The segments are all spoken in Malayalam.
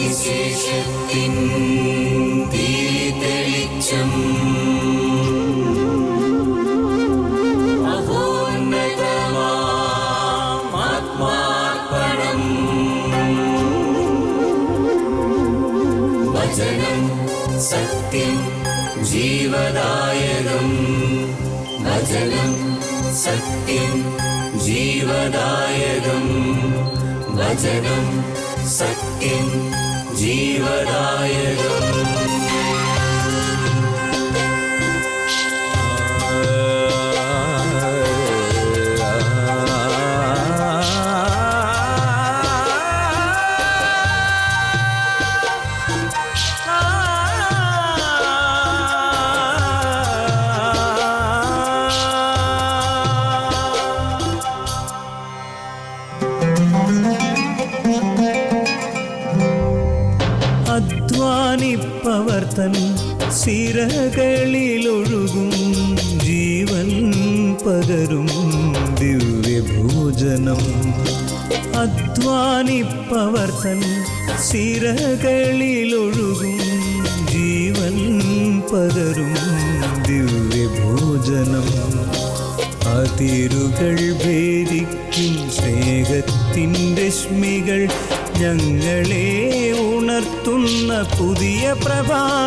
സുവിശേഷത്തിൻ തെളിച്ചം ആത്മാർപ്പണം വചനം സത്യം ജീവദാ சக்திம் ஜீவதாயகம். வச்சனம் சக்திம் ஜீவதாயகம்.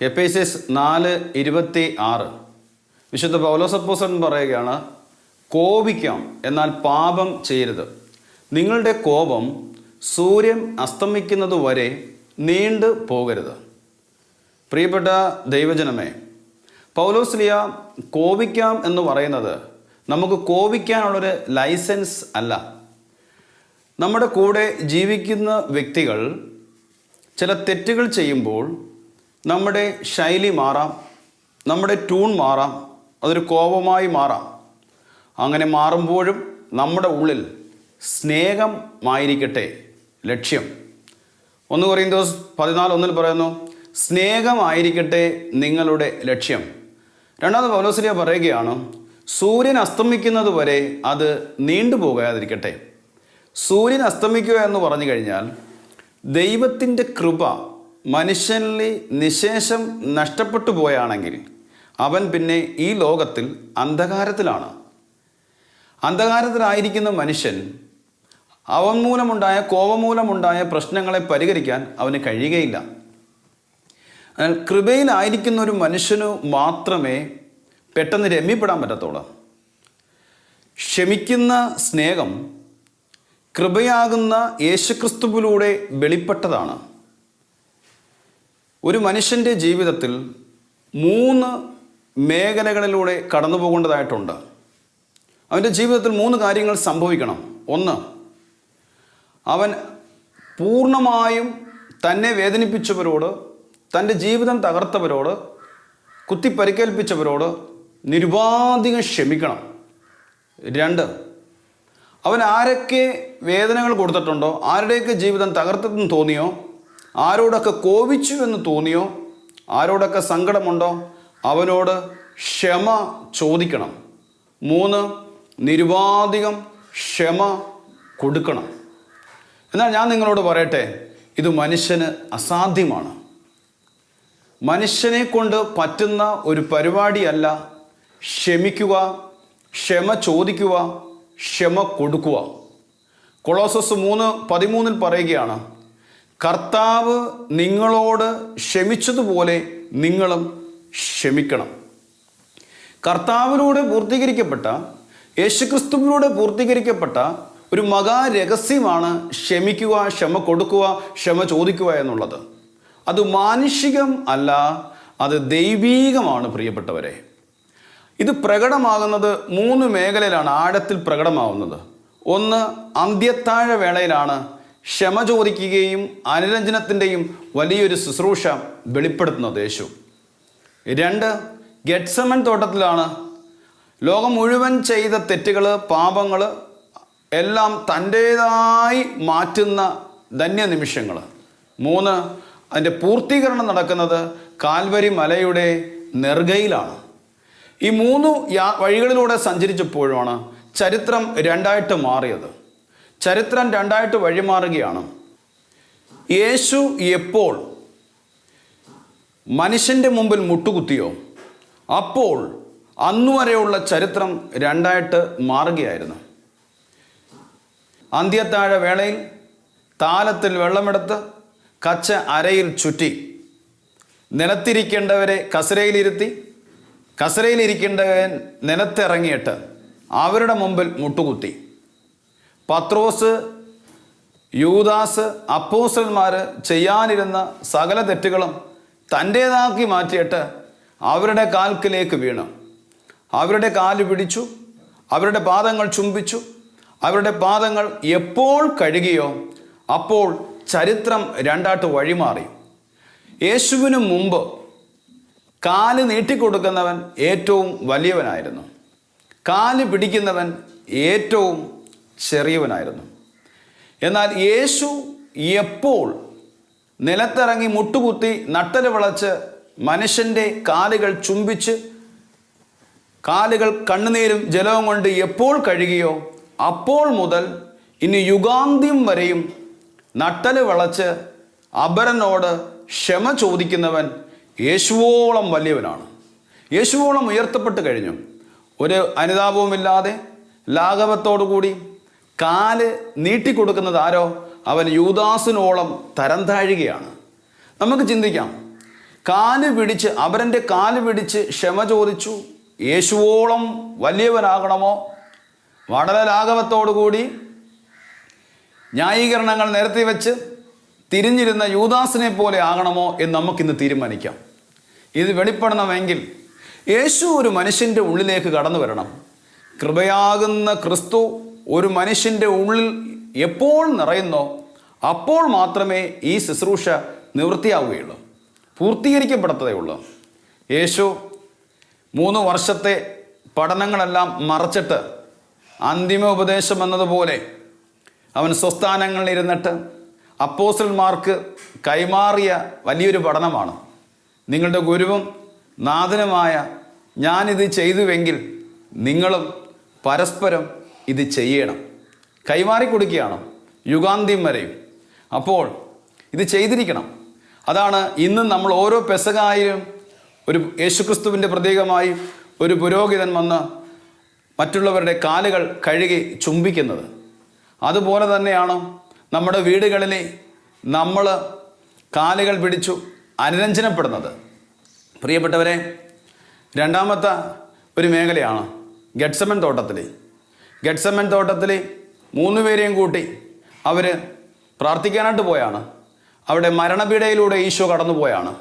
എപ്പേസസ് നാല് ഇരുപത്തി ആറ്. വിശുദ്ധ പൗലോസപ്പോസൻ പറയുകയാണ് കോപിക്കാം എന്നാൽ പാപം ചെയ്യരുത്. നിങ്ങളുടെ കോപം സൂര്യൻ അസ്തമിക്കുന്നത് വരെ നീണ്ടു പോകരുത്. പ്രിയപ്പെട്ട ദൈവജനമേ പൗലോസ്ലിയ കോപിക്കാം എന്ന് പറയുന്നത് നമുക്ക് കോപിക്കാനുള്ളൊരു ലൈസൻസ് അല്ല. നമ്മുടെ കൂടെ ജീവിക്കുന്ന വ്യക്തികൾ ചില തെറ്റുകൾ ചെയ്യുമ്പോൾ നമ്മുടെ ശൈലി മാറാം നമ്മുടെ ട്യൂൺ മാറാം അതൊരു കോപമായി മാറാം. അങ്ങനെ മാറുമ്പോഴും നമ്മുടെ ഉള്ളിൽ സ്നേഹമായിരിക്കട്ടെ ലക്ഷ്യം. ഒന്ന് പറയുന്നത് പതിനാല് ഒന്നിൽ പറയുന്നു സ്നേഹമായിരിക്കട്ടെ നിങ്ങളുടെ ലക്ഷ്യം. രണ്ടാമത് പൗലോസ്ലിയ പറയുകയാണ് സൂര്യൻ അസ്തമിക്കുന്നത് വരെ അത് നീണ്ടുപോകാതിരിക്കട്ടെ സൂര്യൻ അസ്തമിക്കുക എന്ന് പറഞ്ഞു കഴിഞ്ഞാൽ ദൈവത്തിന്റെ കൃപ മനുഷ്യനിൽ നിശേഷം നഷ്ടപ്പെട്ടു പോയാണെങ്കിൽ അവൻ പിന്നെ ഈ ലോകത്തിൽ അന്ധകാരത്തിലാണ്. അന്ധകാരത്തിലായിരിക്കുന്ന മനുഷ്യൻ അവൻ മൂലമുണ്ടായ കോപം മൂലമുണ്ടായ പ്രശ്നങ്ങളെ പരിഹരിക്കാൻ അവന് കഴിയുകയില്ല. എന്നാൽ കൃപയിലായിരിക്കുന്ന ഒരു മനുഷ്യനു മാത്രമേ പെട്ടെന്ന് രമ്യപ്പെടാൻ പറ്റത്തുള്ളൂ. ക്ഷമിക്കുന്ന സ്നേഹം കൃപയാകുന്ന യേശുക്രിസ്തുവിലൂടെ വെളിപ്പെട്ടതാണ്. ഒരു മനുഷ്യന്റെ ജീവിതത്തിൽ മൂന്ന് മേഖലകളിലൂടെ കടന്നു പോകേണ്ടതായിട്ടുണ്ട്. അവന്റെ ജീവിതത്തിൽ മൂന്ന് കാര്യങ്ങൾ സംഭവിക്കണം. ഒന്ന് അവൻ പൂർണമായും തന്നെ വേദനിപ്പിച്ചവരോട് തന്റെ ജീവിതം തകർത്തവരോട് കുത്തിപ്പരിക്കേൽപ്പിച്ചവരോട് നിരുപാധികം ക്ഷമിക്കണം. രണ്ട് അവൻ ആരൊക്കെ വേദനകൾ കൊടുത്തിട്ടുണ്ടോ ആരുടെയൊക്കെ ജീവിതം തകർത്തെന്ന് തോന്നിയോ ആരോടൊക്കെ കോപിച്ചു എന്ന് തോന്നിയോ? ആരോടൊക്കെ സങ്കടമുണ്ടോ? അവനോട് ക്ഷമ ചോദിക്കണം. മൂന്ന് നിരുപാധികം ക്ഷമ കൊടുക്കണം. എന്നാൽ ഞാൻ നിങ്ങളോട് പറയട്ടെ ഇത് മനുഷ്യന് അസാധ്യമാണ്. മനുഷ്യനെ കൊണ്ട് പറ്റുന്ന ഒരു പരിപാടിയല്ല ക്ഷമിക്കുക ക്ഷമ ചോദിക്കുക ക്ഷമ കൊടുക്കുക. കൊളോസസ് മൂന്ന് പതിമൂന്നിൽ പറയുകയാണ് കർത്താവ് നിങ്ങളോട് ക്ഷമിച്ചതുപോലെ നിങ്ങളും ക്ഷമിക്കണം. കർത്താവിലൂടെ പൂർത്തീകരിക്കപ്പെട്ട യേശുക്രിസ്തുവിലൂടെ പൂർത്തീകരിക്കപ്പെട്ട ഒരു മഹാരഹസ്യമാണ് ക്ഷമിക്കുക ക്ഷമ കൊടുക്കുക ക്ഷമ ചോദിക്കുക എന്നുള്ളത്. അത് മാനുഷികം അല്ല അത് ദൈവീകമാണ് പ്രിയപ്പെട്ടവരെ. ഇത് പ്രകടമാകുന്നത് മൂന്ന് മേഖലയിലാണ് ആഴത്തിൽ പ്രകടമാവുന്നത് ഒന്ന് അന്ത്യത്താഴ വേളയിലാണ് ക്ഷമ ചോദിക്കുകയും അനുരഞ്ജനത്തിന്റെയും വലിയൊരു ശുശ്രൂഷ വെളിപ്പെടുത്തുന്നത് യേശു. രണ്ട് ഗെറ്റ്സമൻ തോട്ടത്തിലാണ് ലോകം മുഴുവൻ ചെയ്ത തെറ്റുകൾ പാപങ്ങൾ എല്ലാം തന്റേതായി മാറ്റുന്ന ധന്യ നിമിഷങ്ങൾ മൂന്ന് അതിന്റെ പൂർത്തീകരണം നടക്കുന്നത് കാൽവരി മലയുടെ നെറുകയിലാണ്. ഈ മൂന്ന് വഴികളിലൂടെ സഞ്ചരിച്ചപ്പോഴാണ് ചരിത്രം രണ്ടായിട്ട് മാറിയത്. ചരിത്രം രണ്ടായിട്ട് വഴിമാറുകയാണ്. യേശു എപ്പോൾ മനുഷ്യന്റെ മുമ്പിൽ മുട്ടുകുത്തിയോ അപ്പോൾ അന്നുവരെയുള്ള ചരിത്രം രണ്ടായിട്ട് മാറുകയായിരുന്നു. അന്ത്യത്താഴ വേളയിൽ താലത്തിൽ വെള്ളമെടുത്ത് കച്ച അരയിൽ ചുറ്റി നിലത്തിരിക്കേണ്ടവരെ കസരയിലിരുത്തി കസരയിലിരിക്കേണ്ടവൻ നിലത്തിറങ്ങിയിട്ട് അവരുടെ മുമ്പിൽ മുട്ടുകുത്തി. പത്രോസ് യൂദാസ് അപ്പോസന്മാർ ചെയ്യാനിരുന്ന സകല തെറ്റുകളും തന്റേതാക്കി മാറ്റിയിട്ട് അവരുടെ കാൽക്കിലേക്ക് വീണു. അവരുടെ കാൽ പിടിച്ചു അവരുടെ പാദങ്ങൾ ചുംബിച്ചു അവരുടെ പാദങ്ങൾ എപ്പോൾ കഴുകിയോ അപ്പോൾ ചരിത്രം രണ്ടാട്ട് വഴിമാറി. യേശുവിന് മുമ്പ് കാൽ നീട്ടിക്കൊടുക്കുന്നവൻ ഏറ്റവും വലിയവനായിരുന്നു. കാൽ പിടിക്കുന്നവൻ ഏറ്റവും ചെറിയവനായിരുന്നു. എന്നാൽ യേശു എപ്പോൾ നിലത്തിറങ്ങി മുട്ടുകുത്തി നട്ടൽ വിളച്ച് മനുഷ്യന്റെ കാലുകൾ ചുംബിച്ച് കാലുകൾ കണ്ണുനീരും ജലവും കൊണ്ട് എപ്പോൾ കഴുകിയോ അപ്പോൾ മുതൽ ഇനി യുഗാന്ത്യം വരെയും നട്ടൽ വിളച്ച് അപരനോട് ക്ഷമ ചോദിക്കുന്നവൻ യേശുവോളം വലിയവനാണ്. യേശുവോളം ഉയർത്തപ്പെട്ട് കഴിഞ്ഞു. ഒരു അനുതാപവുമില്ലാതെ ലാഘവത്തോടു കൂടി കാൽ നീട്ടിക്കൊടുക്കുന്നത് ആരോ? അവൻ യൂദാസിനോളം തരം താഴുകയാണ് നമുക്ക് ചിന്തിക്കാം. കാൽ പിടിച്ച് അവരന്റെ കാൽ പിടിച്ച് ക്ഷമ ചോദിച്ചു യേശുവോളം വലിയവനാകണമോ? വളരെ ലാഘവത്തോടുകൂടി ന്യായീകരണങ്ങൾ നിരത്തി വെച്ച് തിരിഞ്ഞിരുന്ന യൂദാസിനെ പോലെ ആകണമോ എന്ന് നമുക്കിന്ന് തീരുമാനിക്കാം. ഇത് വെളിപ്പെടണമെങ്കിൽ യേശു ഒരു മനുഷ്യന്റെ ഉള്ളിലേക്ക് കടന്നു വരണം. കൃപയാകുന്ന ക്രിസ്തു ഒരു മനുഷ്യന്റെ ഉള്ളിൽ എപ്പോൾ നിറയുന്നോ അപ്പോൾ മാത്രമേ ഈ ശുശ്രൂഷ നിവൃത്തിയാവുകയുള്ളൂ. പൂർത്തീകരിക്കപ്പെടത്തതേ ഉള്ളൂ. യേശു മൂന്ന് വർഷത്തെ പഠനങ്ങളെല്ലാം മറച്ചിട്ട് അന്തിമ ഉപദേശം എന്നതുപോലെ അവൻ സ്വസ്ഥാനങ്ങളിൽ ഇരുന്നിട്ട് അപ്പോസ്റ്റൽമാർക്ക് കൈമാറിയ വലിയൊരു പഠനമാണ്. നിങ്ങളുടെ ഗുരുവും നാഥനുമായ ഞാനിത് ചെയ്തുവെങ്കിൽ നിങ്ങളും പരസ്പരം ഇത് ചെയ്യണം. കൈമാറി കൊടുക്കുകയാണ്. യുഗാന്ത്യം വരെയും. അപ്പോൾ ഇത് ചെയ്തിരിക്കണം. അതാണ് ഇന്ന് നമ്മൾ ഓരോ പെസകായും ഒരു യേശുക്രിസ്തുവിന്റെ പ്രതീകമായി ഒരു പുരോഹിതൻ വന്ന് മറ്റുള്ളവരുടെ കാലുകൾ കഴുകി ചുംബിക്കുന്നത്. അതുപോലെ തന്നെയാണ് നമ്മുടെ വീടുകളിലെ നമ്മൾ കാലുകൾ പിടിച്ചു അനുരഞ്ജനപ്പെടുന്നത്. പ്രിയപ്പെട്ടവരെ രണ്ടാമത്തെ ഒരു മേഖലയാണ് ഗഡ്സമൻ തോട്ടത്തിൽ ഗഡ്സമൻ തോട്ടത്തിൽ മൂന്ന് പേരെയും കൂട്ടി അവർ പ്രാർത്ഥിക്കാനായിട്ട് പോയാണ്. അവിടെ മരണപീഡയിലൂടെ ഈശോ കടന്നുപോയാണ്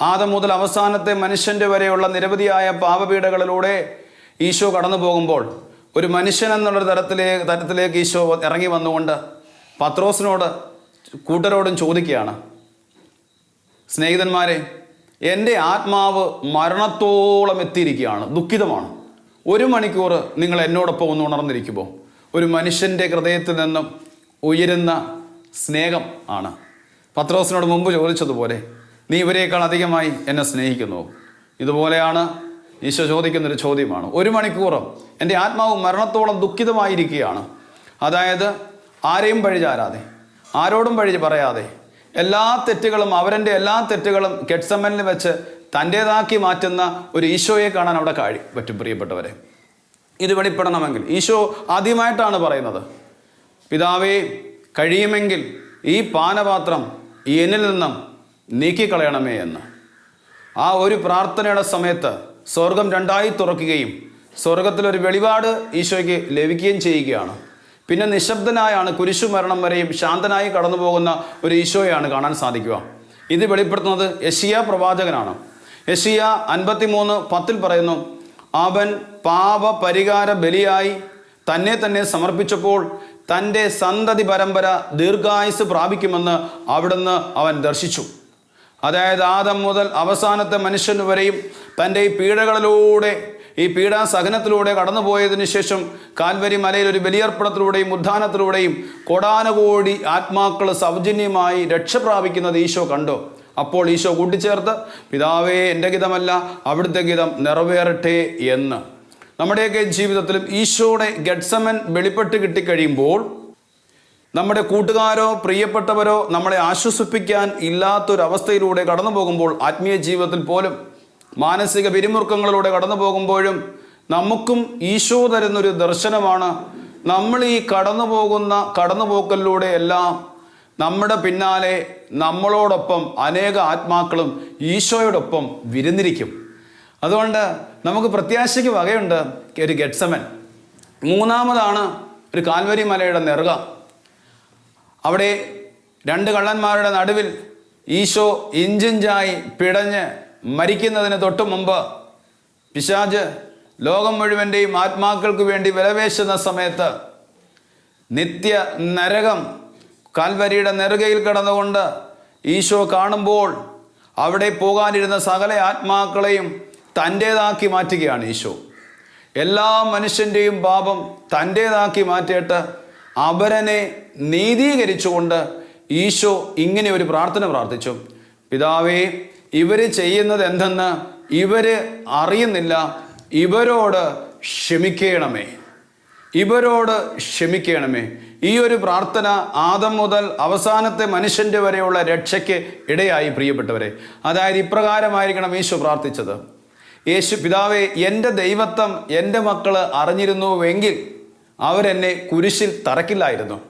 ആദ്യം മുതൽ അവസാനത്തെ മനുഷ്യന്റെ വരെയുള്ള നിരവധിയായ പാപപീഡകളിലൂടെ ഈശോ കടന്നു പോകുമ്പോൾ ഒരു മനുഷ്യൻ എന്നുള്ള തരത്തിലേ തരത്തിലേക്ക് ഈശോ ഇറങ്ങി വന്നുകൊണ്ട് പത്രോസിനോട് കൂട്ടരോടും ചോദിക്കുകയാണ്. സ്നേഹിതന്മാരെ എന്റെ ആത്മാവ് മരണത്തോളം എത്തിയിരിക്കുകയാണ്. ദുഃഖിതമാണ്. ഒരു മണിക്കൂർ നിങ്ങൾ എന്നോടൊപ്പം ഒന്ന് ഉണർന്നിരിക്കുമ്പോൾ ഒരു മനുഷ്യന്റെ ഹൃദയത്തിൽ നിന്നും ഉയരുന്ന സ്നേഹം ആണ്. പത്രോസിനോട് മുമ്പ് ചോദിച്ചതുപോലെ നീ ഇവരെക്കാൾ അധികമായി എന്നെ സ്നേഹിക്കുന്നു. ഇതുപോലെയാണ് ഈശോ ചോദിക്കുന്നൊരു ചോദ്യമാണ്. ഒരു മണിക്കൂറും എന്റെ ആത്മാവ് മരണത്തോളം ദുഃഖിതമായിരിക്കുകയാണ്. അതായത് ആരെയും പഴിചാരാതെ ആരോടും പഴി പറയാതെ എല്ലാ തെറ്റുകളും അവരന്റെ എല്ലാ തെറ്റുകളും കെട്സമ്മനിൽ വെച്ച് തന്റേതാക്കി മാറ്റുന്ന ഒരു ഈശോയെ കാണാൻ അവിടെ കഴി പറ്റും പ്രിയപ്പെട്ടവരെ. ഇത് വെളിപ്പെടണമെങ്കിൽ. ഈശോ ആദ്യമായിട്ടാണ് പറയുന്നത്. പിതാവേ കഴിയുമെങ്കിൽ ഈ പാനപാത്രം എന്നിൽ നിന്നും നീക്കിക്കളയണമേ എന്ന്. ആ ഒരു പ്രാർത്ഥനയുടെ സമയത്ത് സ്വർഗം രണ്ടായി തുറക്കുകയും സ്വർഗത്തിലൊരു വെളിപാട് ഈശോയ്ക്ക് ലഭിക്കുകയും ചെയ്യുകയാണ്. പിന്നെ നിശബ്ദനായാണ് കുരിശു മരണം വരെയും ശാന്തനായി കടന്നു പോകുന്ന ഒരു ഈശോയാണ് കാണാൻ സാധിക്കുക. ഇത് വെളിപ്പെടുത്തുന്നത് യശിയ പ്രവാചകനാണ്. യഷിയ അൻപത്തിമൂന്ന് പത്തിൽ പറയുന്നു അവൻ പാപ പരിഹാര ബലിയായി തന്നെ തന്നെ സമർപ്പിച്ചപ്പോൾ തന്റെ സന്തതി പരമ്പര ദീർഘായുസ് പ്രാപിക്കുമെന്ന് അവിടുന്ന് അവൻ ദർശിച്ചു. അതായത് ആദം മുതൽ അവസാനത്തെ മനുഷ്യൻ വരെയും തന്റെ ഈ പീഡകളിലൂടെ ഈ പീഡാസഹനത്തിലൂടെ കടന്നുപോയതിന് ശേഷം കാൽവരി മലയിൽ ഒരു ബലിയർപ്പണത്തിലൂടെയും ഉദ്ധാനത്തിലൂടെയും കോടാനുകോടി ആത്മാക്കൾ സൗജന്യമായി രക്ഷ പ്രാപിക്കുന്നത് ഈശോ കണ്ടു. അപ്പോൾ ഈശോ കൂട്ടിച്ചേർത്ത് പിതാവേ എന്റെ ഗീതമല്ല അവിടുത്തെ ഗീതം നിറവേറട്ടെ എന്ന്. നമ്മുടെയൊക്കെ ജീവിതത്തിലും ഈശോയുടെ ഗഡ്സമൻ വെളിപ്പെട്ട് കിട്ടിക്കഴിയുമ്പോൾ നമ്മുടെ കൂട്ടുകാരോ പ്രിയപ്പെട്ടവരോ നമ്മളെ ആശ്വസിപ്പിക്കാൻ ഇല്ലാത്തൊരവസ്ഥയിലൂടെ കടന്നു പോകുമ്പോൾ ആത്മീയ ജീവിതത്തിൽ പോലും മാനസിക പിരിമുറുക്കങ്ങളിലൂടെ കടന്നു പോകുമ്പോഴും നമുക്കും ഈശോ തരുന്നൊരു ദർശനമാണ്. നമ്മൾ ഈ കടന്നു പോകുന്ന കടന്നുപോക്കലിലൂടെ എല്ലാം നമ്മുടെ പിന്നാലെ നമ്മളോടൊപ്പം അനേക ആത്മാക്കളും ഈശോയോടൊപ്പം വിരുന്നിരിക്കും. അതുകൊണ്ട് നമുക്ക് പ്രത്യാശയ്ക്ക് വകയുണ്ട് ഒരു ഗെറ്റ്സമൻ. മൂന്നാമതാണ് ഒരു കാൽവരി മലയുടെ നെറുക. അവിടെ രണ്ട് കള്ളന്മാരുടെ നടുവിൽ ഈശോ ഇഞ്ചിഞ്ചായി പിടഞ്ഞ് മരിക്കുന്നതിന് തൊട്ടു മുമ്പ് പിശാജ് ലോകം മുഴുവന്റെയും ആത്മാക്കൾക്ക് വേണ്ടി വിലവേശുന്ന സമയത്ത് നിത്യ നരകം കാൽവരിയുടെ നെറുകയിൽ കിടന്നുകൊണ്ട് ഈശോ കാണുമ്പോൾ അവിടെ പോകാനിരുന്ന സകല ആത്മാക്കളെയും തന്റേതാക്കി മാറ്റുകയാണ് ഈശോ. എല്ലാ മനുഷ്യന്റെയും പാപം തന്റേതാക്കി മാറ്റിയിട്ട് അപരനെ നീതീകരിച്ചുകൊണ്ട് ഈശോ ഇങ്ങനെ ഒരു പ്രാർത്ഥന പ്രാർത്ഥിച്ചു. പിതാവേ ഇവർ ചെയ്യുന്നത് എന്തെന്ന് ഇവർ അറിയുന്നില്ല. ഇവരോട് ക്ഷമിക്കണമേ. ഇവരോട് ക്ഷമിക്കണമേ. ഈ ഒരു പ്രാർത്ഥന ആദം മുതൽ അവസാനത്തെ മനുഷ്യന്റെ വരെയുള്ള രക്ഷയ്ക്ക് ഇടയായി പ്രിയപ്പെട്ടവരെ. അതായത് ഇപ്രകാരമായിരിക്കണം യേശു പ്രാർത്ഥിച്ചത്. യേശു പിതാവെ എന്റെ ദൈവത്വം എന്റെ മക്കൾ അറിഞ്ഞിരുന്നുവെങ്കിൽ അവരെന്നെ കുരിശിൽ തറക്കില്ലായിരുന്നു.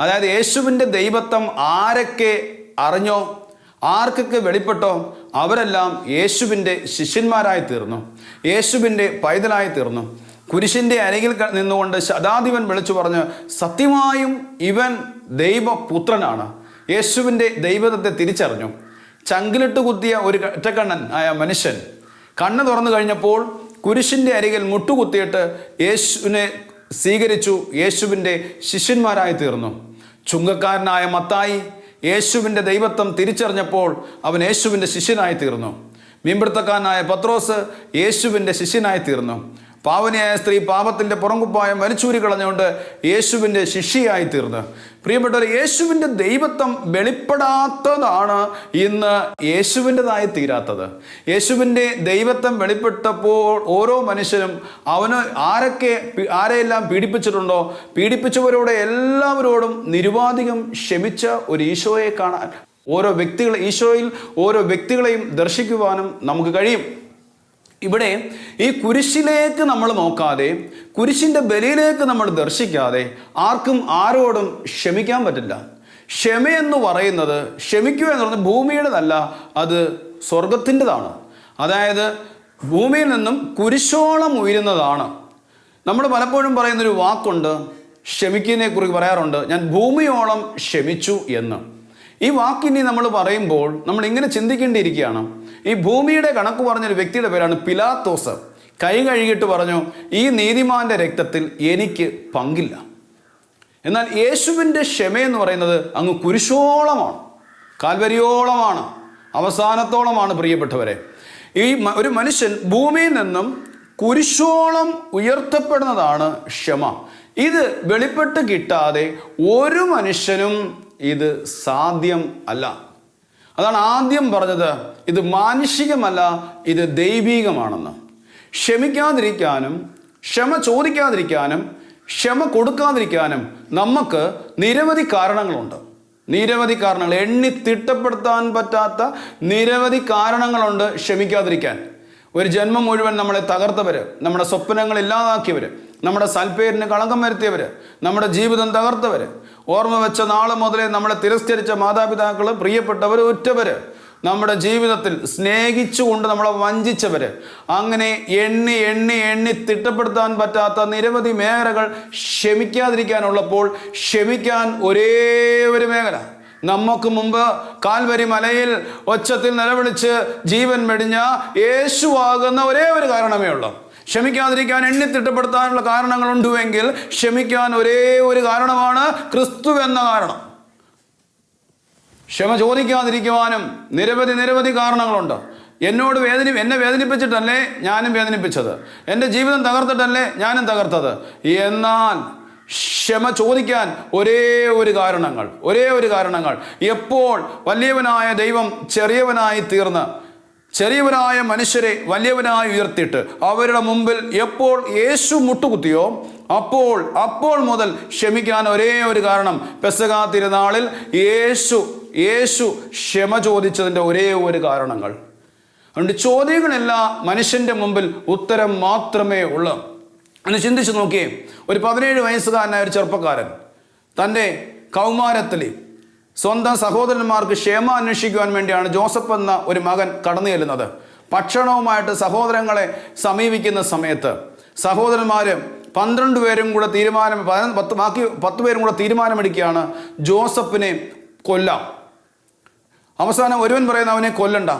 അതായത് യേശുവിന്റെ ദൈവത്വം ആരൊക്കെ അറിഞ്ഞോ ആർക്കൊക്കെ വെളിപ്പെട്ടോ അവരെല്ലാം യേശുവിന്റെ ശിഷ്യന്മാരായി തീർന്നു. യേശുവിന്റെ പൈതലായി തീർന്നു. കുരിശിന്റെ അരികിൽ നിന്നുകൊണ്ട് ശതാധിപൻ വിളിച്ചു പറഞ്ഞ് സത്യമായും ഇവൻ ദൈവപുത്രനാണ്. യേശുവിന്റെ ദൈവതത്തെ തിരിച്ചറിഞ്ഞു. ചങ്കിലിട്ട് കുത്തിയ ഒരു ഒറ്റക്കണ്ണൻ ആയ മനുഷ്യൻ കണ്ണ് തുറന്നു കഴിഞ്ഞപ്പോൾ കുരിശിന്റെ അരികിൽ മുട്ടുകുത്തിയിട്ട് യേശുവിനെ സ്വീകരിച്ചു യേശുവിന്റെ ശിഷ്യന്മാരായി തീർന്നു. ചുങ്കക്കാരനായ മത്തായി യേശുവിന്റെ ദൈവത്വം തിരിച്ചറിഞ്ഞപ്പോൾ അവൻ യേശുവിന്റെ ശിഷ്യനായി തീർന്നു. മീൻപിടുത്തക്കാരനായ പത്രോസ് യേശുവിന്റെ ശിഷ്യനായി തീർന്നു. പാവനിയായ സ്ത്രീ പാപത്തിന്റെ പുറംകുപ്പായം വലിച്ചൂരി കളഞ്ഞുകൊണ്ട് യേശുവിന്റെ ശിഷ്യയായി തീർന്നു. പ്രിയപ്പെട്ടവർ യേശുവിന്റെ ദൈവത്വം വെളിപ്പെടാത്തതാണ് ഇന്ന് യേശുവിന്റെതായി തീരാത്തത്. യേശുവിന്റെ ദൈവത്വം വെളിപ്പെട്ടപ്പോൾ ഓരോ മനുഷ്യനും അവന് ആരൊക്കെ ആരെയെല്ലാം പീഡിപ്പിച്ചിട്ടുണ്ടോ പീഡിപ്പിച്ചവരോടെ എല്ലാവരോടും നിരുപാധികം ക്ഷമിച്ച ഒരു ഈശോയെ കാണാൻ ഓരോ വ്യക്തികളെ ഈശോയിൽ ഓരോ വ്യക്തികളെയും ദർശിക്കുവാനും നമുക്ക് കഴിയും. ഇവിടെ ഈ കുരിശിലേക്ക് നമ്മൾ നോക്കാതെ കുരിശിന്റെ ബലിയിലേക്ക് നമ്മൾ ദർശിക്കാതെ ആർക്കും ആരോടും ക്ഷമിക്കാൻ പറ്റില്ല. ക്ഷമയെന്ന് പറയുന്നത് ക്ഷമിക്കുക എന്ന് പറയുന്നത് ഭൂമിയുടേതല്ല അത് സ്വർഗത്തിന്റെതാണ് അതായത് ഭൂമിയിൽ നിന്നും കുരിശോളം ഉയരുന്നതാണ്. നമ്മൾ പലപ്പോഴും പറയുന്നൊരു വാക്കുണ്ട് ക്ഷമിക്കുന്നതിനെക്കുറിച്ച് പറയാറുണ്ട് ഞാൻ ഭൂമിയോളം ക്ഷമിച്ചു എന്ന്. ഈ വാക്കിനി നമ്മൾ പറയുമ്പോൾ നമ്മൾ ഇങ്ങനെ ചിന്തിക്കേണ്ടിയിരിക്കുകയാണ്. ഈ ഭൂമിയുടെ കണക്ക് പറഞ്ഞൊരു വ്യക്തിയുടെ പേരാണ് പിലാത്തോസ്. കൈ കഴുകിയിട്ട് പറഞ്ഞു ഈ നീതിമാന്റെ രക്തത്തിൽ എനിക്ക് പങ്കില്ല. എന്നാൽ യേശുവിന്റെ ക്ഷമയെന്ന് പറയുന്നത് അങ്ങ് കുരിശോളമാണ് കാൽവരിയോളമാണ് അവസാനത്തോളമാണ് പ്രിയപ്പെട്ടവരെ. ഈ ഒരു മനുഷ്യൻ ഭൂമിയിൽ നിന്നും കുരിശോളം ഉയർത്തപ്പെടുന്നതാണ് ക്ഷമ. ഇത് വെളിപ്പെട്ട് കിട്ടാതെ ഒരു മനുഷ്യനും ഇത് സാധ്യം അല്ല. അതാണ് ആദ്യം പറഞ്ഞത്. ഇത് മാനുഷികമല്ല ഇത് ദൈവീകമാണെന്ന്. ക്ഷമിക്കാതിരിക്കാനും ക്ഷമ ചോദിക്കാതിരിക്കാനും ക്ഷമ കൊടുക്കാതിരിക്കാനും നമുക്ക് നിരവധി കാരണങ്ങളുണ്ട്. നിരവധി കാരണങ്ങൾ. എണ്ണി തിട്ടപ്പെടുത്താൻ പറ്റാത്ത നിരവധി കാരണങ്ങളുണ്ട് ക്ഷമിക്കാതിരിക്കാൻ. ഒരു ജന്മം മുഴുവൻ നമ്മളെ തകർത്തവർ നമ്മുടെ സ്വപ്നങ്ങൾ ഇല്ലാതാക്കിയവര്. നമ്മുടെ സൽപ്പേരിന് കളങ്കം വരുത്തിയവർ നമ്മുടെ ജീവിതം തകർത്തവർ ഓർമ്മ വെച്ച നാളെ മുതലേ നമ്മളെ തിരസ്കരിച്ച മാതാപിതാക്കൾ പ്രിയപ്പെട്ടവർ ഒറ്റവർ നമ്മുടെ ജീവിതത്തിൽ സ്നേഹിച്ചുകൊണ്ട് നമ്മളെ വഞ്ചിച്ചവർ അങ്ങനെ എണ്ണി എണ്ണി എണ്ണി തിട്ടപ്പെടുത്താൻ പറ്റാത്ത നിരവധി മേഖലകൾ ക്ഷമിക്കാതിരിക്കാനുള്ളപ്പോൾ ക്ഷമിക്കാൻ ഒരേ ഒരു മേഖല. നമുക്ക് മുമ്പ് കാൽവരി മലയിൽ ഒച്ചത്തിൽ നിലവിളിച്ച് ജീവൻ മെടിഞ്ഞ യേശുവാകുന്ന ഒരേ ഒരു കാരണമേ ഉള്ളൂ. ക്ഷമിക്കാതിരിക്കാൻ എണ്ണി തിട്ടപ്പെടുത്താനുള്ള കാരണങ്ങളുണ്ടുവെങ്കിൽ ക്ഷമിക്കാൻ ഒരേ ഒരു കാരണമാണ് ക്രിസ്തു എന്ന കാരണം. ക്ഷമ ചോദിക്കാതിരിക്കുവാനും നിരവധി നിരവധി കാരണങ്ങളുണ്ട്. എന്നോട് വേദനി എന്നെ വേദനിപ്പിച്ചിട്ടല്ലേ ഞാനും വേദനിപ്പിച്ചത്? എന്റെ ജീവിതം തകർത്തിട്ടല്ലേ ഞാനും തകർത്തത്? എന്നാൽ ക്ഷമ ചോദിക്കാൻ ഒരേ ഒരു കാരണങ്ങൾ ഒരേ ഒരു കാരണങ്ങൾ. എപ്പോൾ വലിയവനായ ദൈവം ചെറിയവനായി തീർന്ന് ചെറിയവനായ മനുഷ്യരെ വലിയവനായി ഉയർത്തിയിട്ട് അവരുടെ മുമ്പിൽ എപ്പോൾ യേശു മുട്ടുകുത്തിയോ അപ്പോൾ അപ്പോൾ മുതൽ ക്ഷമിക്കാൻ ഒരേ ഒരു കാരണം പെസകാ തിരുനാളിൽ യേശു യേശു ക്ഷമ ചോദിച്ചതിന്റെ ഒരേ ഒരു കാരണങ്ങൾ. അതുകൊണ്ട് ചോദ്യങ്ങളെല്ലാം മനുഷ്യന്റെ മുമ്പിൽ ഉത്തരം മാത്രമേ ഉള്ളൂ. എന്ന് ചിന്തിച്ച് നോക്കിയേ. ഒരു പതിനേഴ് വയസ്സുകാരനായ ഒരു ചെറുപ്പക്കാരൻ തന്റെ കൗമാരത്തിൽ സ്വന്തം സഹോദരന്മാർക്ക് ക്ഷേമ അന്വേഷിക്കുവാൻ വേണ്ടിയാണ് ജോസഫ് എന്ന ഒരു മകൻ കടന്നു ചെല്ലുന്നത്. ഭക്ഷണവുമായിട്ട് സഹോദരങ്ങളെ സമീപിക്കുന്ന സമയത്ത് സഹോദരന്മാർ പന്ത്രണ്ട് പേരും കൂടെ തീരുമാനം പത്ത് ബാക്കി പത്ത് പേരും കൂടെ തീരുമാനമെടുക്കുകയാണ് ജോസഫിനെ കൊല്ലാം. അവസാനം ഒരുവൻ പറയുന്ന അവനെ കൊല്ലണ്ട.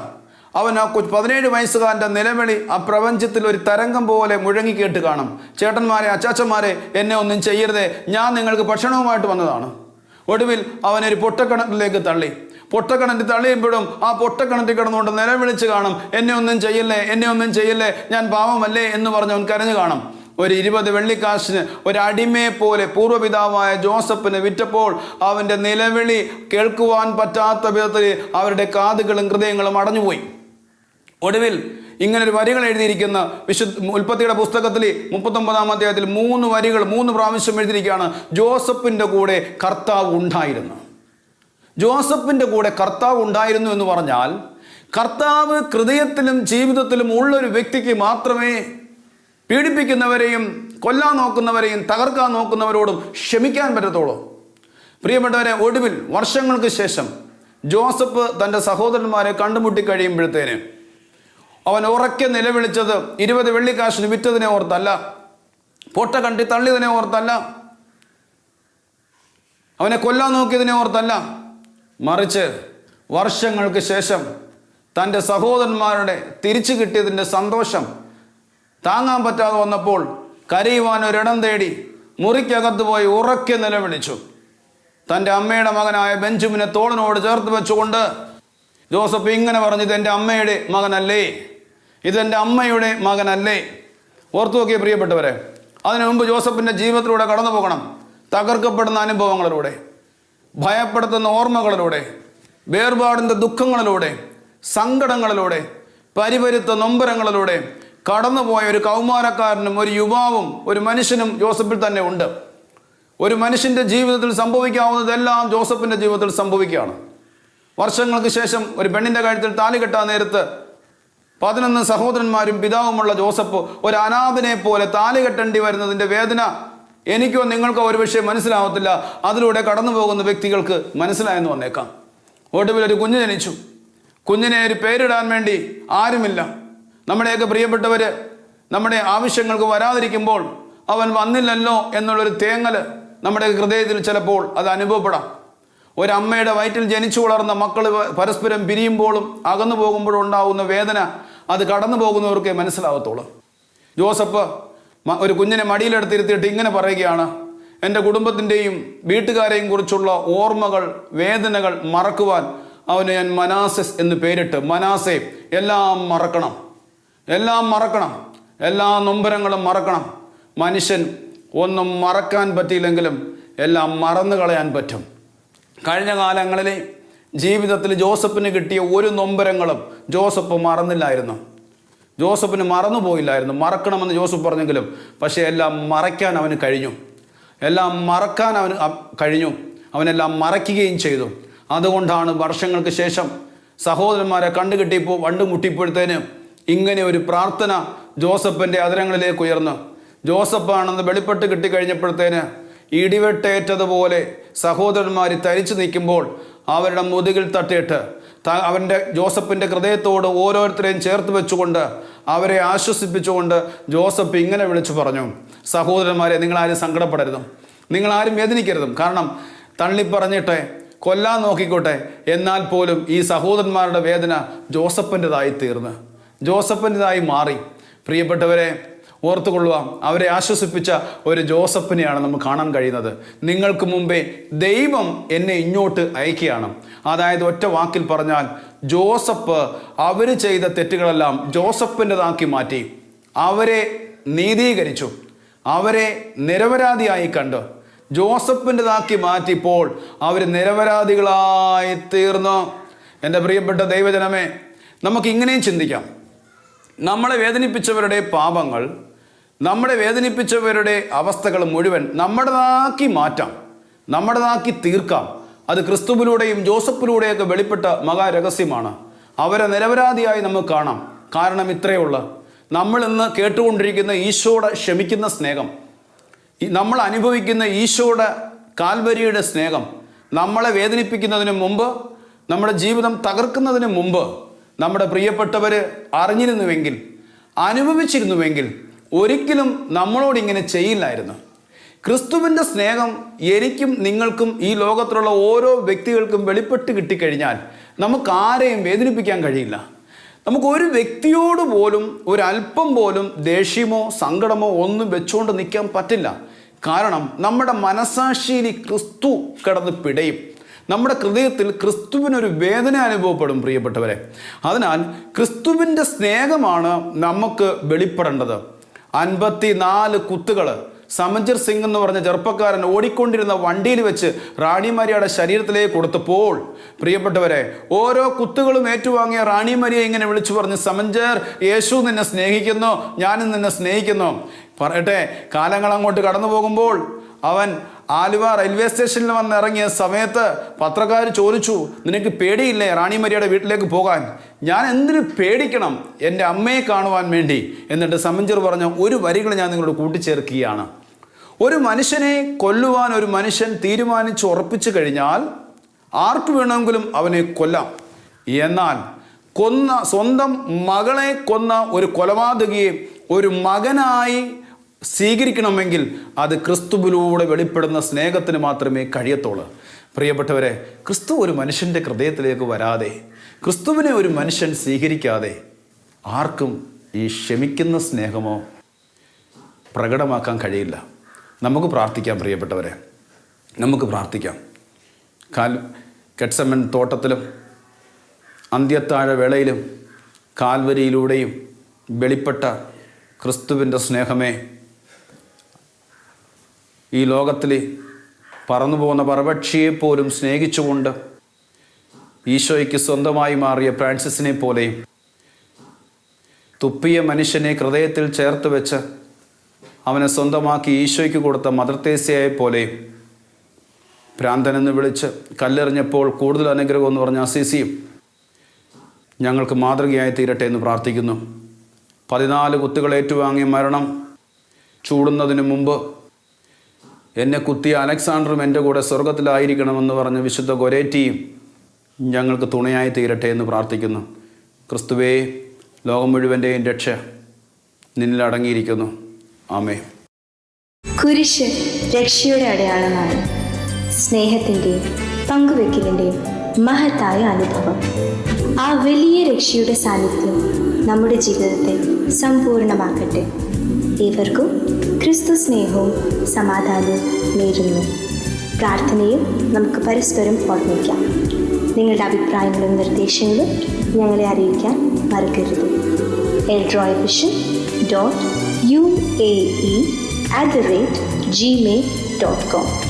അവൻ ആ പതിനേഴ് വയസ്സുകാരന്റെ നിലവിളി ആ പ്രപഞ്ചത്തിൽ ഒരു തരംഗം പോലെ മുഴങ്ങി കേട്ട് കാണും. ചേട്ടന്മാരെ അച്ചാച്ചന്മാരെ എന്നെ ഒന്നും ചെയ്യരുതേ. ഞാൻ നിങ്ങൾക്ക് ഭക്ഷണവുമായിട്ട് വന്നതാണ്. ഒടുവിൽ അവനൊരു പൊട്ടക്കിണറ്റിലേക്ക് തള്ളി. പൊട്ടക്കിണറ്റിൽ തള്ളിയപ്പോഴും ആ പൊട്ടക്കിണറ്റിൽ കിടന്നുകൊണ്ട് നിലവിളിച്ച് കാണും എന്നെ ഒന്നും ചെയ്യല്ലേ എന്നെ ഒന്നും ചെയ്യല്ലേ ഞാൻ പാവമല്ലേ? എന്ന് പറഞ്ഞ് അവൻ കരഞ്ഞു കാണും. ഒരു ഇരുപത് വെള്ളിക്കാശിന് ഒരു അടിമയെ പോലെ പൂർവപിതാവായ ജോസഫിന് വിറ്റപ്പോൾ അവന്റെ നിലവിളി കേൾക്കുവാൻ പറ്റാത്ത വിധത്തിൽ അവരുടെ കാതുകളും ഹൃദയങ്ങളും അടഞ്ഞുപോയി. ഒടുവിൽ ഇങ്ങനെ ഒരു വരികൾ എഴുതിയിരിക്കുന്ന വിശുദ്ധ ഉൽപ്പത്തിയുടെ പുസ്തകത്തിൽ മുപ്പത്തൊമ്പതാം അധ്യായത്തിൽ മൂന്ന് വരികൾ മൂന്ന് പ്രാവശ്യം എഴുതിയിരിക്കുകയാണ്. ജോസഫിന്റെ കൂടെ കർത്താവ് ഉണ്ടായിരുന്നു. ജോസഫിന്റെ കൂടെ കർത്താവ് ഉണ്ടായിരുന്നു എന്ന് പറഞ്ഞാൽ കർത്താവ് ഹൃദയത്തിലും ജീവിതത്തിലും ഉള്ളൊരു വ്യക്തിക്ക് മാത്രമേ പീഡിപ്പിക്കുന്നവരെയും കൊല്ലാൻ നോക്കുന്നവരെയും തകർക്കാൻ നോക്കുന്നവരോടും ക്ഷമിക്കാൻ പറ്റത്തുള്ളൂ. പ്രിയപ്പെട്ടവരെ ഒടുവിൽ വർഷങ്ങൾക്ക് ശേഷം ജോസഫ് തന്റെ സഹോദരന്മാരെ കണ്ടുമുട്ടി കഴിയുമ്പോഴത്തേന് അവൻ ഉറക്കെ നിലവിളിച്ചത് ഇരുപത് വെള്ളിക്കാശിന് വിറ്റതിനെ ഓർത്തല്ല. പൊട്ട കണ്ടി തള്ളിയതിനെ ഓർത്തല്ല. അവനെ കൊല്ലാൻ നോക്കിയതിനെ ഓർത്തല്ല. മറിച്ച് വർഷങ്ങൾക്ക് ശേഷം തന്റെ സഹോദരന്മാരുടെ തിരിച്ചു കിട്ടിയതിന്റെ സന്തോഷം താങ്ങാൻ പറ്റാതെ വന്നപ്പോൾ കരയുവാൻ ഒരിടം തേടി മുറിക്കകത്ത് പോയി ഉറക്കെ നിലവിളിച്ചു. തന്റെ അമ്മയുടെ മകനായ ബെഞ്ചമിനെ തോളിനോട് ചേർത്ത് വെച്ചുകൊണ്ട് ജോസഫ് ഇങ്ങനെ പറഞ്ഞു ഇതെന്റെ അമ്മയുടെ മകനല്ലേ? ഇതെന്റെ അമ്മയുടെ മകനല്ലേ? ഓർത്തു നോക്കിയ പ്രിയപ്പെട്ടവരെ അതിനു മുമ്പ് ജോസഫിന്റെ ജീവിതത്തിലൂടെ കടന്നു പോകണം. തകർക്കപ്പെടുന്ന അനുഭവങ്ങളിലൂടെ ഭയപ്പെടുത്തുന്ന ഓർമ്മകളിലൂടെ വേർപാടിന്റെ ദുഃഖങ്ങളിലൂടെ സങ്കടങ്ങളിലൂടെ പരിപരുത്ത നൊമ്പരങ്ങളിലൂടെ കടന്നുപോയ ഒരു കൗമാരക്കാരനും ഒരു യുവാവും ഒരു മനുഷ്യനും ജോസഫിൽ തന്നെ ഉണ്ട്. ഒരു മനുഷ്യന്റെ ജീവിതത്തിൽ സംഭവിക്കാവുന്നതെല്ലാം ജോസഫിന്റെ ജീവിതത്തിൽ സംഭവിക്കുകയാണ്. വർഷങ്ങൾക്ക് ശേഷം ഒരു പെണ്ണിന്റെ കാര്യത്തിൽ താലി കെട്ടാൻ നേരത്ത് പതിനൊന്ന് സഹോദരന്മാരും പിതാവുമുള്ള ജോസഫ് ഒരു അനാഥനെ പോലെ താലി കെട്ടേണ്ടി വരുന്നതിന്റെ വേദന എനിക്കോ നിങ്ങൾക്കോ ഒരു വിഷയം മനസ്സിലാവത്തില്ല. അതിലൂടെ കടന്നു പോകുന്ന വ്യക്തികൾക്ക് മനസ്സിലായെന്ന് വന്നേക്കാം. ഒടുവിൽ ഒരു കുഞ്ഞ് ജനിച്ചു. കുഞ്ഞിനെ ഒരു പേരിടാൻ വേണ്ടി ആരുമില്ല. നമ്മുടെയൊക്കെ പ്രിയപ്പെട്ടവർ നമ്മുടെ ആവശ്യങ്ങൾക്ക് വരാതിരിക്കുമ്പോൾ അവൻ വന്നില്ലല്ലോ എന്നുള്ളൊരു തേങ്ങൽ നമ്മുടെ ഹൃദയത്തിൽ ചിലപ്പോൾ അത് അനുഭവപ്പെടാം. ഒരമ്മയുടെ വയറ്റിൽ ജനിച്ചു വളർന്ന മക്കൾ പരസ്പരം പിരിയുമ്പോഴും അകന്നു പോകുമ്പോഴും ഉണ്ടാകുന്ന വേദന അത് കടന്നു പോകുന്നവർക്കേ മനസ്സിലാവത്തുള്ളൂ. ജോസഫ് ഒരു കുഞ്ഞിനെ മടിയിലെടുത്തിരുത്തിയിട്ട് ഇങ്ങനെ പറയുകയാണ് എന്റെ കുടുംബത്തിന്റെയും വീട്ടുകാരെയും കുറിച്ചുള്ള ഓർമ്മകൾ വേദനകൾ മറക്കുവാൻ അവന് ഞാൻ മനാസസ് എന്ന് പേരിട്ട് മനാസെ എല്ലാം മറക്കണം. എല്ലാം മറക്കണം. എല്ലാ നൊമ്പരങ്ങളും മറക്കണം. മനുഷ്യൻ ഒന്നും മറക്കാൻ പറ്റിയില്ലെങ്കിലും എല്ലാം മറന്നു കളയാൻ പറ്റും. കഴിഞ്ഞ കാലങ്ങളിൽ ജീവിതത്തിൽ ജോസഫിന് കിട്ടിയ ഒരു നൊമ്പരങ്ങളും ജോസഫ് മറന്നില്ലായിരുന്നു. ജോസഫിന് മറന്നുപോയില്ലായിരുന്നു. മറക്കണമെന്ന് ജോസഫ് പറഞ്ഞെങ്കിലും പക്ഷേ എല്ലാം മറയ്ക്കാൻ അവന് കഴിഞ്ഞു. എല്ലാം മറക്കാൻ അവന് കഴിഞ്ഞു. അവനെല്ലാം മറയ്ക്കുകയും ചെയ്തു. അതുകൊണ്ടാണ് വർഷങ്ങൾക്ക് ശേഷം സഹോദരന്മാരെ കണ്ടുകിട്ടിയപ്പോൾ വണ്ട് മുട്ടിയപ്പോഴത്തേന് ഇങ്ങനെ ഒരു പ്രാർത്ഥന ജോസഫിന്റെ അതിരങ്ങളിലേക്ക് ഉയർന്നു. ജോസഫാണെന്ന് വെളിപ്പെട്ട് കിട്ടിക്കഴിഞ്ഞപ്പോഴത്തേന് ഇടിവെട്ടേറ്റതുപോലെ സഹോദരന്മാർ തരിച്ചു നിൽക്കുമ്പോൾ അവരുടെ മുതുകിൽ തട്ടിയിട്ട് അവന്റെ ജോസഫിന്റെ ഹൃദയത്തോട് ഓരോരുത്തരെയും ചേർത്ത് വെച്ചുകൊണ്ട് അവരെ ആശ്വസിപ്പിച്ചുകൊണ്ട് ജോസഫ് ഇങ്ങനെ വിളിച്ചു പറഞ്ഞു സഹോദരന്മാരെ നിങ്ങളാരും സങ്കടപ്പെടരുതും. നിങ്ങളാരും വേദനിക്കരുതും. കാരണം തള്ളിപ്പറഞ്ഞിട്ടെ കൊല്ലാൻ നോക്കിക്കോട്ടെ എന്നാൽ പോലും ഈ സഹോദരന്മാരുടെ വേദന ജോസഫിന്റെതായി തീർന്ന്. ജോസഫിന്റെതായി മാറി. പ്രിയപ്പെട്ടവരെ ഓർത്തുകൊള്ളുക. അവരെ ആശ്വസിപ്പിച്ച ഒരു ജോസഫിനെയാണ് നമുക്ക് കാണാൻ കഴിയുന്നത്. നിങ്ങൾക്ക് മുമ്പേ ദൈവം എന്നെ ഇങ്ങോട്ട് അയക്കുകയാണ്. അതായത് ഒറ്റ വാക്കിൽ പറഞ്ഞാൽ ജോസഫ് അവർ ചെയ്ത തെറ്റുകളെല്ലാം ജോസഫിന്റെതാക്കി മാറ്റി. അവരെ നീതീകരിച്ചു. അവരെ നിരപരാധിയായി കണ്ട്. ജോസഫിന്റെതാക്കി മാറ്റിയപ്പോൾ അവർ നിരപരാധികളായി തീർന്നു. എന്റെ പ്രിയപ്പെട്ട ദൈവജനമേ നമുക്ക് ഇങ്ങനെയും ചിന്തിക്കാം. നമ്മളെ വേദനിപ്പിച്ചവരുടെ പാപങ്ങൾ നമ്മളെ വേദനിപ്പിച്ചവരുടെ അവസ്ഥകൾ മുഴുവൻ നമ്മുടേതാക്കി മാറ്റാം നമ്മുടേതാക്കി തീർക്കാം. അത് ക്രിസ്തുവിലൂടെയും ജോസഫിലൂടെയൊക്കെ വെളിപ്പെട്ട മഹാരഹസ്യമാണ്. അവരെ നിരപരാധിയായി നമുക്ക് കാണാം. കാരണം ഇത്രയേ ഉള്ളൂ. നമ്മൾ ഇന്ന് കേട്ടുകൊണ്ടിരിക്കുന്ന ഈശോയുടെ ക്ഷമിക്കുന്ന സ്നേഹം നമ്മൾ അനുഭവിക്കുന്ന ഈശോയുടെ കാൽവരിയുടെ സ്നേഹം നമ്മളെ വേദനിപ്പിക്കുന്നതിന് മുമ്പ് നമ്മുടെ ജീവിതം തകർക്കുന്നതിന് മുമ്പ് നമ്മുടെ പ്രിയപ്പെട്ടവർ അറിഞ്ഞിരുന്നുവെങ്കിൽ അനുഭവിച്ചിരുന്നുവെങ്കിൽ ഒരിക്കലും നമ്മളോട് ഇങ്ങനെ ചെയ്യില്ലായിരുന്നു. ക്രിസ്തുവിന്റെ സ്നേഹം എനിക്കും നിങ്ങൾക്കും ഈ ലോകത്തിലുള്ള ഓരോ വ്യക്തികൾക്കും വെളിപ്പെട്ട് കിട്ടിക്കഴിഞ്ഞാൽ നമുക്ക് ആരെയും വേദനിപ്പിക്കാൻ കഴിയില്ല. നമുക്ക് ഒരു വ്യക്തിയോട് പോലും ഒരല്പം പോലും ദേഷ്യമോ സങ്കടമോ ഒന്നും വെച്ചുകൊണ്ട് നിൽക്കാൻ പറ്റില്ല. കാരണം നമ്മുടെ മനസാക്ഷിയിൽ ക്രിസ്തു കിടന്ന് പിടയും. നമ്മുടെ ഹൃദയത്തിൽ ക്രിസ്തുവിനൊരു വേദന അനുഭവപ്പെടും പ്രിയപ്പെട്ടവരെ. അതിനാൽ ക്രിസ്തുവിന്റെ സ്നേഹമാണ് നമുക്ക് വെളിപ്പെടേണ്ടത്. അൻപത്തി നാല് കുത്തുകൾ സമഞ്ജർ സിംഗ് എന്ന് പറഞ്ഞ ചെറുപ്പക്കാരൻ ഓടിക്കൊണ്ടിരുന്ന വണ്ടിയിൽ വെച്ച് റാണിമാരിയുടെ ശരീരത്തിലേക്ക് കൊടുത്തപ്പോൾ പ്രിയപ്പെട്ടവരെ ഓരോ കുത്തുകളും ഏറ്റുവാങ്ങിയ റാണിമാരിയെ ഇങ്ങനെ വിളിച്ചു പറഞ്ഞു സമഞ്ജർ യേശു നിന്നെ സ്നേഹിക്കുന്നു ഞാനും നിന്നെ സ്നേഹിക്കുന്നു. പറയട്ടെ കാലങ്ങൾ അങ്ങോട്ട് കടന്നു പോകുമ്പോൾ അവൻ ആലുവ റെയിൽവേ സ്റ്റേഷനിൽ വന്ന് ഇറങ്ങിയ സമയത്ത് പത്രക്കാർ ചോദിച്ചു നിനക്ക് പേടിയില്ലേ റാണി മരിയയുടെ വീട്ടിലേക്ക് പോകാൻ? ഞാൻ എന്തിനു പേടിക്കണം? എന്റെ അമ്മയെ കാണുവാൻ വേണ്ടി. എന്നിട്ട് സമഞ്ചർ പറഞ്ഞ ഒരു വരികൾ ഞാൻ നിങ്ങളോട് കൂട്ടിച്ചേർക്കുകയാണ്. ഒരു മനുഷ്യനെ കൊല്ലുവാൻ ഒരു മനുഷ്യൻ തീരുമാനിച്ച് ഉറപ്പിച്ചു കഴിഞ്ഞാൽ ആർക്ക് വേണമെങ്കിലും അവനെ കൊല്ലാം. എന്നാൽ കൊന്ന സ്വന്തം മകളെ കൊന്ന ഒരു കൊലപാതകിയെ ഒരു മകനായി സ്വീകരിക്കണമെങ്കിൽ അത് ക്രിസ്തുവിലൂടെ വെളിപ്പെടുന്ന സ്നേഹത്തിന് മാത്രമേ കഴിയത്തുള്ളൂ. പ്രിയപ്പെട്ടവരെ ക്രിസ്തു ഒരു മനുഷ്യന്റെ ഹൃദയത്തിലേക്ക് വരാതെ ക്രിസ്തുവിനെ ഒരു മനുഷ്യൻ സ്വീകരിക്കാതെ ആർക്കും ഈ ക്ഷമിക്കുന്ന സ്നേഹമോ പ്രകടമാക്കാൻ കഴിയില്ല. നമുക്ക് പ്രാർത്ഥിക്കാം പ്രിയപ്പെട്ടവരെ. നമുക്ക് പ്രാർത്ഥിക്കാം. കാൽ കെട്സമ്മൻ തോട്ടത്തിലും അന്ത്യത്താഴ വേളയിലും കാൽവരിയിലൂടെയും വെളിപ്പെട്ട ക്രിസ്തുവിന്റെ സ്നേഹമേ ഈ ലോകത്തിൽ പറന്നു പോകുന്ന പരപക്ഷിയെപ്പോലും സ്നേഹിച്ചുകൊണ്ട് ഈശോയ്ക്ക് സ്വന്തമായി മാറിയ ഫ്രാൻസിസിനെ പോലെയും തുപ്പിയ മനുഷ്യനെ ഹൃദയത്തിൽ ചേർത്ത് വെച്ച് അവനെ സ്വന്തമാക്കി ഈശോയ്ക്ക് കൊടുത്ത മദർ തേസ്യയെ പോലെയും ഭ്രാന്തനെന്ന് വിളിച്ച് കല്ലെറിഞ്ഞപ്പോൾ കൂടുതൽ അനുഗ്രഹം എന്ന് പറഞ്ഞ അസീസിയും ഞങ്ങൾക്ക് മാതൃകയായി തീരട്ടെ എന്ന് പ്രാർത്ഥിക്കുന്നു. പതിനാല് കുത്തുകൾ ഏറ്റുവാങ്ങിയ മരണം ചൂടുന്നതിന് മുമ്പ് എന്നെ കുത്തിയ അലക്സാണ്ടറും എന്റെ കൂടെ സ്വർഗത്തിലായിരിക്കണമെന്ന് പറഞ്ഞ വിശുദ്ധ ഗൊരേറ്റിയും ഞങ്ങൾക്ക് തുണയായി തീരട്ടെ എന്ന് പ്രാർത്ഥിക്കുന്നു. ക്രിസ്തുവേ ലോകം മുഴുവന്റെയും രക്ഷ നിന്നിൽ അടങ്ങിയിരിക്കുന്നു. ആമേ കുരിശ് രക്ഷയുടെ അടയാളമാണ്. സ്നേഹത്തിന്റെയും പങ്കുവെക്കലിന്റെയും മഹത്തായ അനുഭവം. ആ വലിയ രക്ഷയുടെ സാന്നിധ്യം നമ്മുടെ ജീവിതത്തെ സമ്പൂർണമാക്കട്ടെ. ഏവർക്കും ക്രിസ്തു സ്നേഹവും സമാധാനവും നേരുന്നു. പ്രാർത്ഥനയും നമുക്ക് പരസ്പരം ഓർമ്മിക്കാം. നിങ്ങളുടെ അഭിപ്രായങ്ങളും നിർദ്ദേശങ്ങളും ഞങ്ങളെ അറിയിക്കാൻ മറക്കരുത്. Eldroy vision dot U A E at the rate Gmail dot com